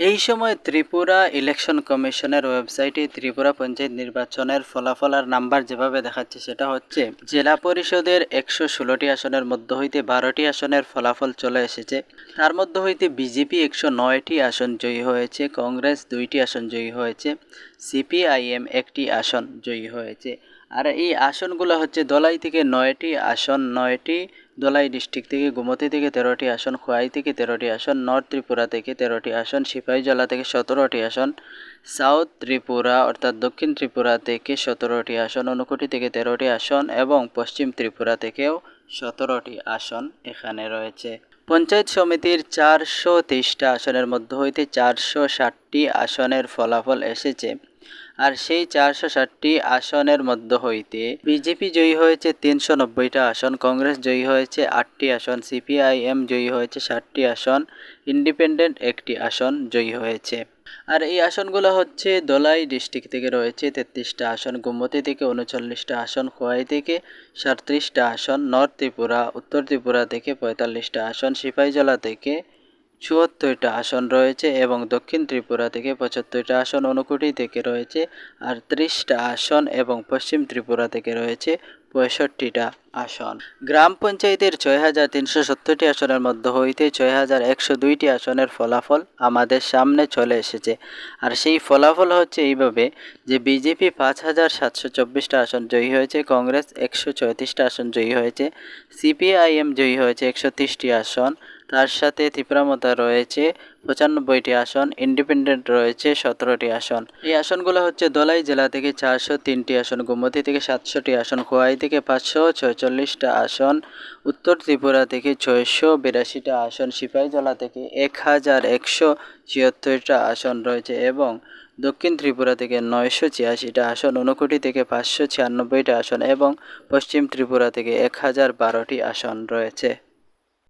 এই সময় ত্রিপুরা ইলেকশন কমিশনের ওয়েবসাইটে ত্রিপুরা পঞ্চায়েত নির্বাচনের ফলাফল আর নাম্বার যেভাবে দেখাচ্ছে সেটা হচ্ছে, জেলা পরিষদের একশো ষোলোটি আসনের মধ্য হইতে বারোটি আসনের ফলাফল চলে এসেছে। তার মধ্য হইতে বিজেপি একশো নয়টি আসন জয়ী হয়েছে, কংগ্রেস দুইটি আসন জয়ী হয়েছে সিপিআইএম একটি আসন জয়ী হয়েছে। আর এই আসনগুলো হচ্ছে দলাই থেকে নয়টি, আসন নয়টি দলাই ডিস্ট্রিক্ট থেকে গোমতী থেকে তেরোটি আসন, খোয়াই থেকে তেরোটি আসন, নর্থ ত্রিপুরা থেকে তেরোটি আসন সিপাহীজলা থেকে সতেরোটি আসন, সাউথ ত্রিপুরা অর্থাৎ দক্ষিণ ত্রিপুরা থেকে সতেরোটি আসন, অনুকুটি থেকে তেরোটি আসন এবং পশ্চিম ত্রিপুরা থেকেও সতেরোটি আসন এখানে রয়েছে। পঞ্চায়েত সমিতির চারশো তেইশটা আসনের মধ্য হইতে চারশো ষাটটি আসনের ফলাফল এসেছে। আর সেই চারশো ষাটটি আসনের মধ্য হইতে বিজেপি জয়ী হয়েছে তিনশো নব্বইটা আসন, কংগ্রেস জয়ী হয়েছে আটটি আসন, সিপিআইএম জয়ী হয়েছে ষাটটি আসন, ইন্ডিপেন্ডেন্ট একটি আসন জয়ী হয়েছে। আর এই আসনগুলো হচ্ছে দলাই ডিস্ট্রিক্ট থেকে রয়েছে তেত্রিশটা আসন, গোমতী থেকে উনচল্লিশটা আসন, খোয়াই থেকে সাঁত্রিশটা আসন, নর্থ ত্রিপুরা, উত্তর ত্রিপুরা থেকে পঁয়তাল্লিশটা আসন, সিপাহীজলা থেকে চুয়াত্তরটা আসন রয়েছে এবং দক্ষিণ ত্রিপুরা থেকে পঁচাত্তরটা আসন অনুকুটি থেকে রয়েছে আর ত্রিশটা আসন এবং পশ্চিম ত্রিপুরা থেকে রয়েছে পঁয়ষট্টিটা আসন। গ্রাম পঞ্চায়েতের ছয় হাজার তিনশো সত্তরটি আসনের মধ্যে হইতে ছয় হাজার একশো দুইটি আসনের ফলাফল আমাদের সামনে চলে এসেছে। আর সেই ফলাফল হচ্ছে এইভাবে যে বিজেপি পাঁচ হাজার সাতশো চব্বিশটা আসন জয়ী হয়েছে, কংগ্রেস একশো চৌত্রিশটা আসন জয়ী হয়েছে, সিপিআইএম জয়ী হয়েছে একশো তিরিশটি আসন তার সাথে ত্রিপুরামতা রয়েছে। পঁচানব্বইটি আসন, ইন্ডিপেন্ডেন্ট রয়েছে সতেরোটি আসন। এই আসনগুলো হচ্ছে দলাই জেলা থেকে চারশো তিনটি আসন, গোমতী থেকে সাতশোটি আসন, খোয়াই থেকে পাঁচশো ছয়চল্লিশটা আসন, উত্তর ত্রিপুরা থেকে ছয়শো বিরাশিটা আসন সিপাহীজলা থেকে এক হাজার একশো ছিয়াত্তরটা আসন রয়েছে এবং দক্ষিণ ত্রিপুরা থেকে নয়শো ছিয়াশিটা আসন, ঊনকোটি থেকে পাঁচশো ছিয়ানব্বইটা আসন এবং পশ্চিম ত্রিপুরা থেকে এক হাজার বারোটি আসন রয়েছে।